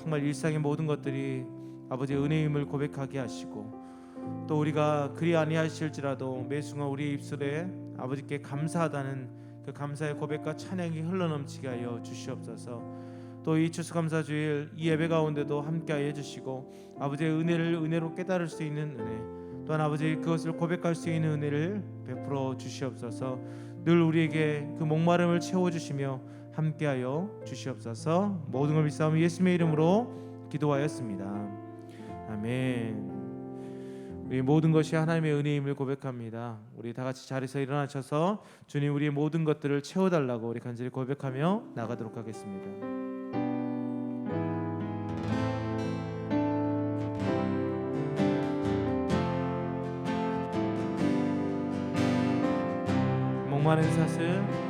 정말 일상의 모든 것들이 아버지의 은혜임을 고백하게 하시고 또 우리가 그리 아니하실지라도 매 순간 우리 입술에 아버지께 감사하다는 그 감사의 고백과 찬양이 흘러넘치게 하여 주시옵소서. 또 이 추수감사 주일 이 예배 가운데도 함께하여 해주시고 아버지의 은혜를 은혜로 깨달을 수 있는 은혜 또한 아버지 그것을 고백할 수 있는 은혜를 베풀어 주시옵소서. 늘 우리에게 그 목마름을 채워 주시며 함께하여 주시옵소서. 모든 걸 믿사오며 예수님의 이름으로 기도하였습니다. 아멘. 우리 모든 것이 하나님의 은혜임을 고백합니다. 우리 다 같이 자리에서 일어나셔서 주님 우리의 모든 것들을 채워달라고 우리 간절히 고백하며 나가도록 하겠습니다. 목마른 사슬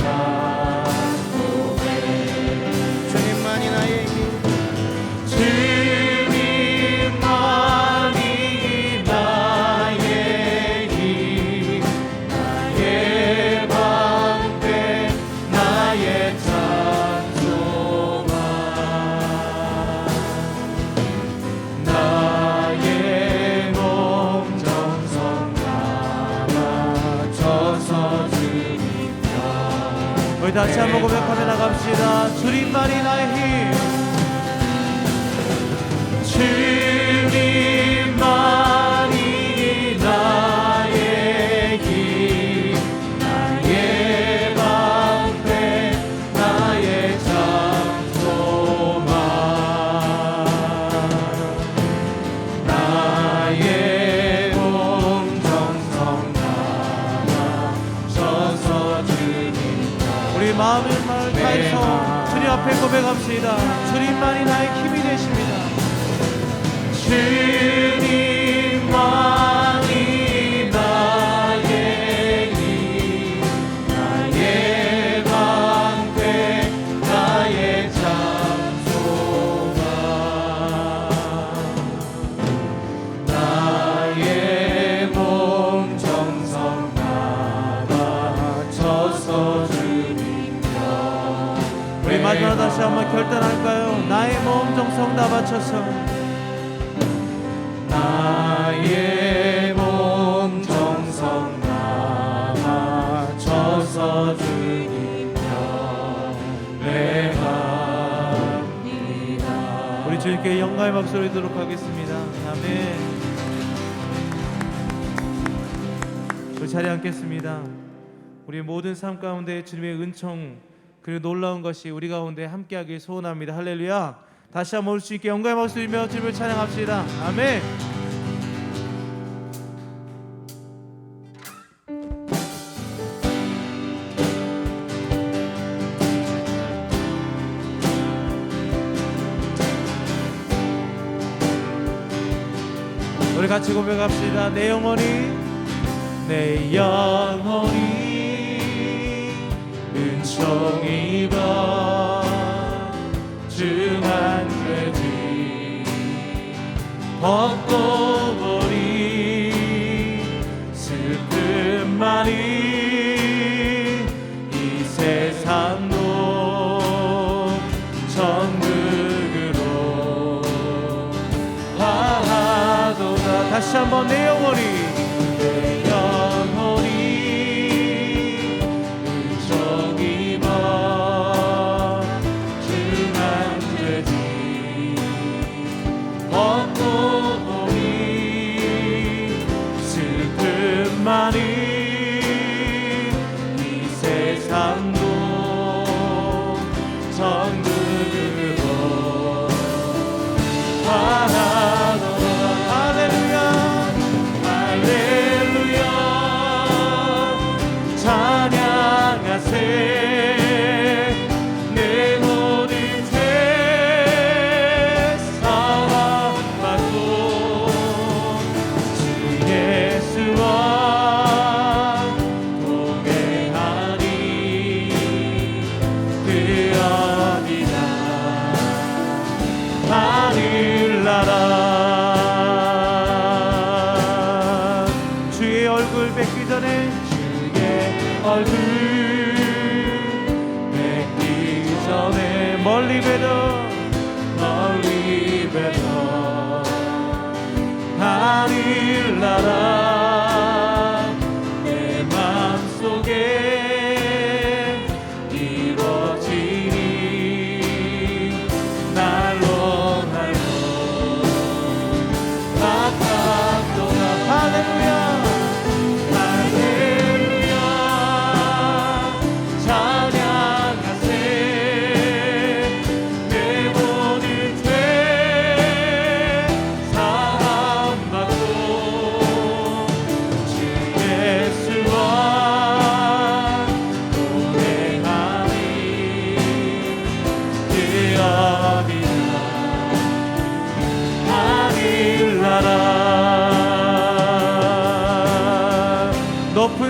나 우리 다시 한번 고백하며 나갑시다. 주님만이 나의 힘. 주님 우리 마음의 말을 다해서 주님 앞에 고백합시다. 주님만이 나의 힘이 되십니다. 주님 마지막 다시 한번 결단할까요? 나의 몸 정성 다 바쳐서. 나의 몸 정성 다 바쳐서 주님 경배합니다. 우리 주님께 영광의 박수를 드리도록 하겠습니다. 아멘. 우리 자리에 앉겠습니다. 우리 모든 삶 가운데 주님의 은총 그리고 놀라운 것이 우리 가운데 함께하길 소원합니다. 할렐루야. 다시 한번 올 수 있게 영광의 박수 드리며 주님을 찬양합시다. 아멘. 같이 고백합시다. 내 영혼이 내 영혼이 은총이 번증한 죄지. 벗고 버린 슬픔만이 이 세상 천국으로. 화하도다. 다시 한번 내 영혼이 falar.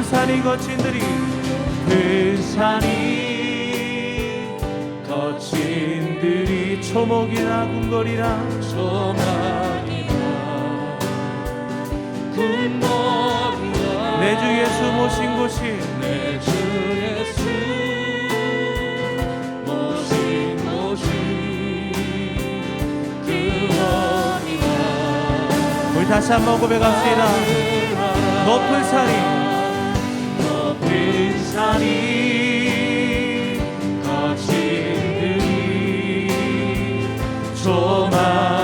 그 산이 거친들이 그 산이 거친들이 초목이나 군거리라 초막이나 내 주 예수 모신 곳이 내 주 예수 모신 곳이 그 원이나 우리 다시 한번 고백합시다. 높은 산이 말이 거짓으니 조만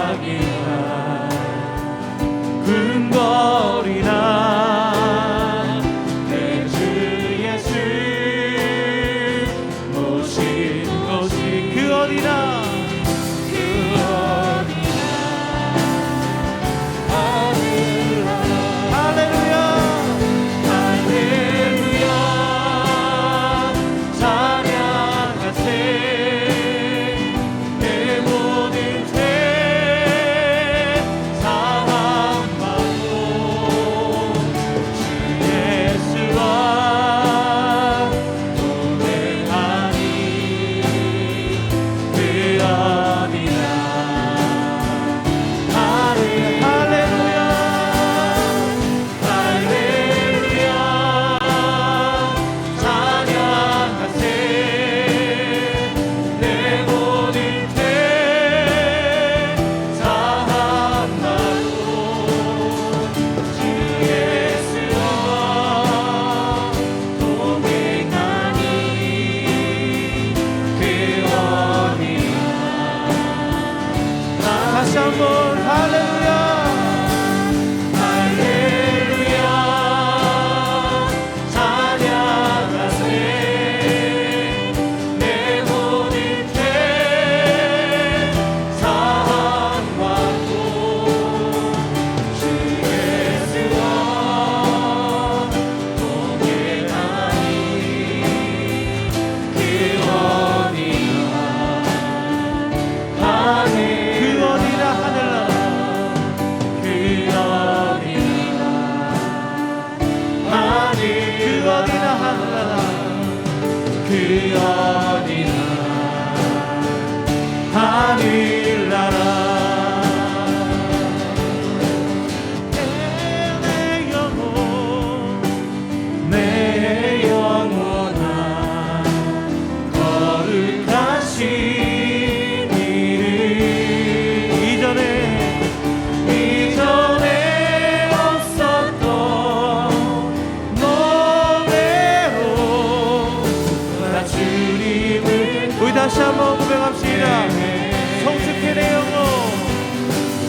성숙해 내 영혼.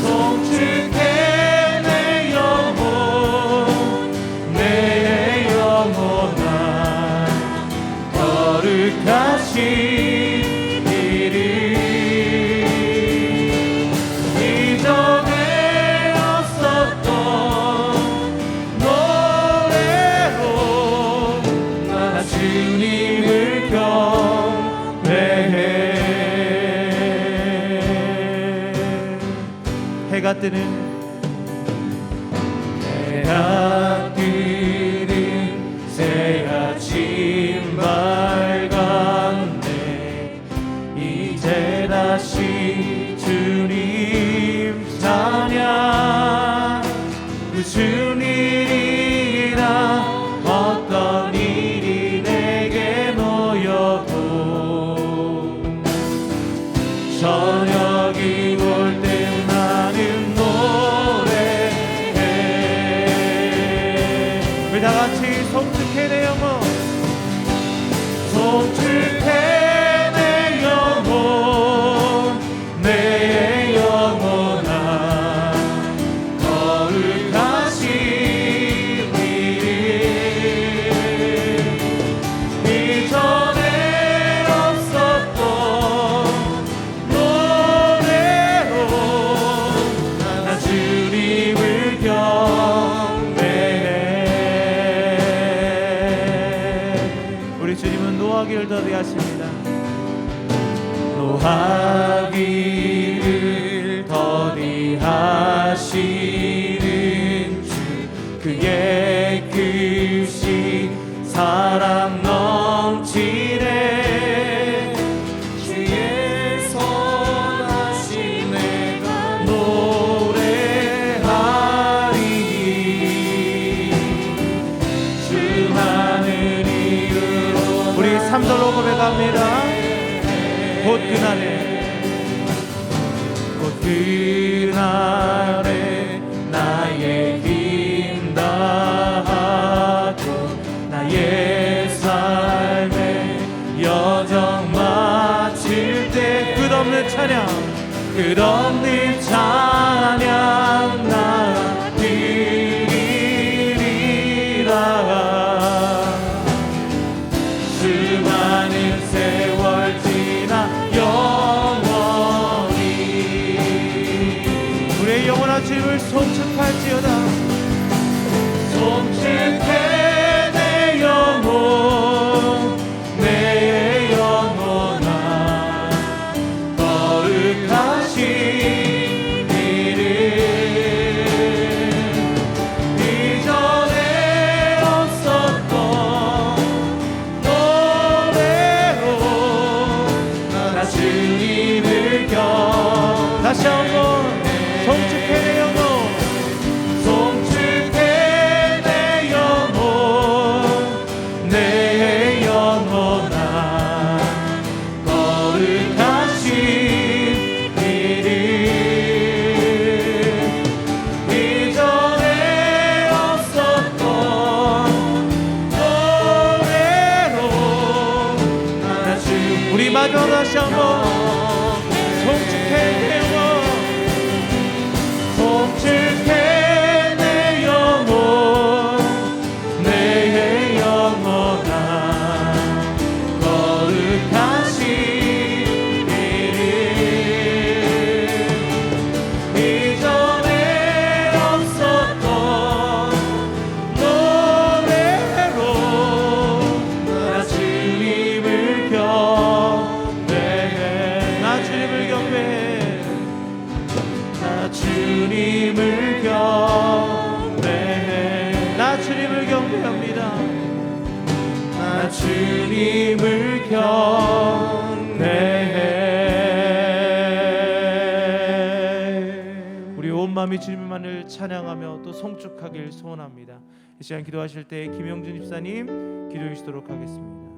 성숙해. 해가 뜨는 해가 you know 주님을 경배 나 주님을 경배 나 주님을 경배합니다. 나 주님을 경배 우리 온 마음이 주님만을 찬양하며 또 송축하길 소원합니다. 이 시간 기도하실 때 김영준 집사님 기도해 주시도록 하겠습니다.